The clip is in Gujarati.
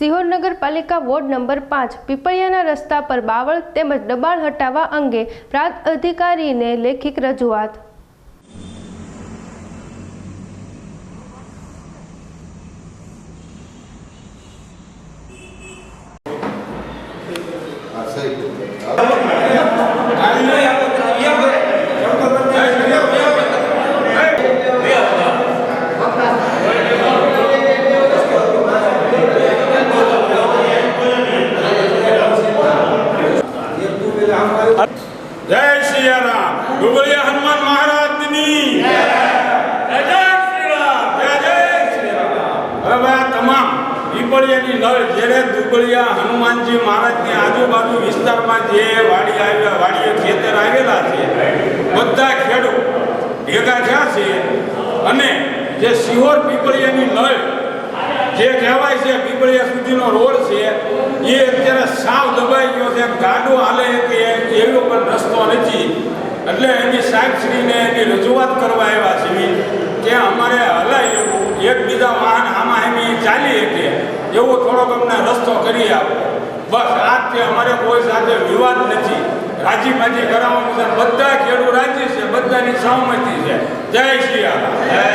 સિહોર નગરપાલિકા વોર્ડ નંબર પાંચ પીપળિયાના રસ્તા પર બાવળ તેમજ દબાણ હટાવવા અંગે પ્રાંત અધિકારીને લેખિત રજૂઆત. હા સહી સિયારામ ડુબળિયા હનુમાન મહારાજની. હવે તમામ પીપળિયાની નળ જ્યારે દુબળિયા હનુમાનજી મહારાજની આજુબાજુ વિસ્તારમાં જે વાડી આવ્યા વાડીએ ખેતર આવેલા છે, બધા ખેડૂત ભેગા થયા છે અને જે સિહોર પીપળિયાની નળ જે કહેવાય છે, પીપળિયા સુધીનો રોડ છે, એ અત્યારે સાવ દબાઈ ગયો છે, ગાડો હાલે કે એવો પણ રસ્તો નથી. એટલે એની સાહેબશ્રીને એની રજૂઆત કરવા આવ્યા છીએ કે અમારે હલાય એવું. એકબીજા વાહન આમાં એમ ચાલી શકે. એવો થોડોક અમને રસ્તો કરી આપો. બસ, આ કે અમારે કોઈ સાથે વિવાદ નથી. રાજી બાજી કરાવવાનું છે. બધા ખેડૂત રાજી છે. બધાની સહમતી છે. જય શ્રી રામ.